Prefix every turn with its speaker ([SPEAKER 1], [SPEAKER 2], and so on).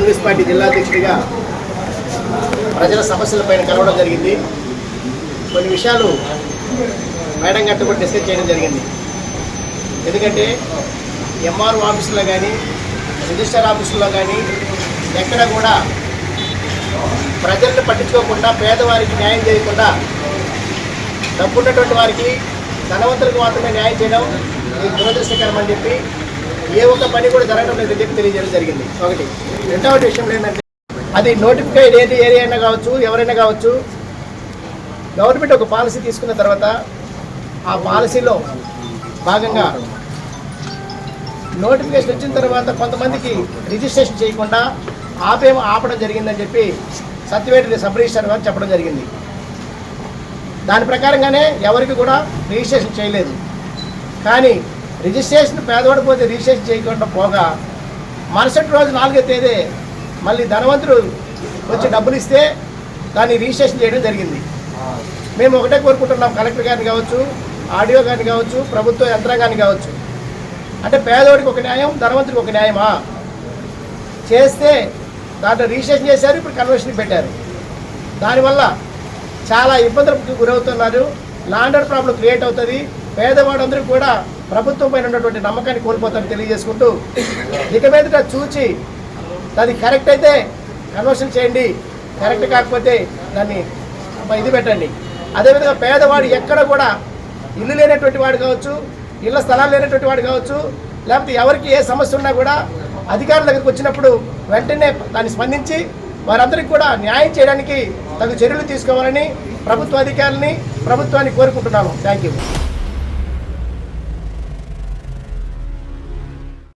[SPEAKER 1] Congress party జిల్లా అధ్యక్షుడిగా ప్రజల సమస్యలపైన కలవడం జరిగింది. కొన్ని విషయాలు మేడం గట్ట కూడా డిస్కస్ చేయడం జరిగింది. ఎందుకంటే ఎంఆర్ఓ ఆఫీసులో కానీ రిజిస్టర్ ఆఫీసులో కానీ ఎక్కడ కూడా ప్రజల్ని పట్టించుకోకుండా పేదవారికి న్యాయం చేయకుండా డబ్బున్నటువంటి వారికి ధనవంతులకు మాత్రమే న్యాయం చేయడం ఇది దురదృష్టకరం అని చెప్పి ఏ ఒక్క పని కూడా జరగడం లేదని చెప్పి తెలియజేయడం జరిగింది. ఒకటి. రెండవ విషయంలో ఏంటంటే అది నోటిఫైడ్ ఏది ఏరియా అయినా కావచ్చు ఎవరైనా కావచ్చు గవర్నమెంట్ ఒక పాలసీ తీసుకున్న తర్వాత ఆ పాలసీలో భాగంగా నోటిఫికేషన్ వచ్చిన తర్వాత కొంతమందికి రిజిస్ట్రేషన్ చేయకుండా ఆపేమ ఆపడం జరిగిందని చెప్పి సత్యవేట సబ్ రిజిస్టర్ గారు చెప్పడం జరిగింది. దాని ప్రకారంగానే ఎవరికి కూడా రిజిస్ట్రేషన్ చేయలేదు. కానీ రిజిస్ట్రేషన్ పేదవాడు పోతే రిజిస్ట్రేషన్ చేయకుండా పోగా మరుసటి రోజు నాలుగో తేదీ మళ్ళీ ధనవంతుడు వచ్చి డబ్బులు ఇస్తే దాన్ని రిజిస్ట్రేషన్ చేయడం జరిగింది. మేము ఒకటే కోరుకుంటున్నాం కలెక్టర్ గారిని కావచ్చు ఆడియో గారిని కావచ్చు ప్రభుత్వ యంత్రాంగాన్ని కావచ్చు. అంటే పేదవాడికి ఒక న్యాయం ధనవంతుడికి ఒక న్యాయమా? చేస్తే దాంట్లో రిజిస్ట్రేషన్ చేశారు ఇప్పుడు కన్వర్షన్ పెట్టారు. దానివల్ల చాలా ఇబ్బందులకు గురవుతున్నారు. లాండర్ ప్రాబ్లం క్రియేట్ అవుతుంది. పేదవాడందరూ కూడా ప్రభుత్వం పైన ఉన్నటువంటి నమ్మకాన్ని కోల్పోతారని తెలియజేసుకుంటూ ఇక మీదట చూచి అది కరెక్ట్ అయితే కన్వర్షన్ చేయండి. కరెక్ట్ కాకపోతే దాన్ని ఇది పెట్టండి. అదేవిధంగా పేదవాడు ఎక్కడ కూడా ఇల్లు లేనటువంటి వాడు కావచ్చు ఇళ్ళ స్థలాలు లేనటువంటి వాడు కావచ్చు లేకపోతే ఎవరికి ఏ సమస్య ఉన్నా కూడా అధికారుల దగ్గరికి వచ్చినప్పుడు వెంటనే దాన్ని స్పందించి వారందరికీ కూడా న్యాయం చేయడానికి తగు చర్యలు తీసుకోవాలని ప్రభుత్వ అధికారులని ప్రభుత్వాన్ని కోరుకుంటున్నాను థ్యాంక్ యూ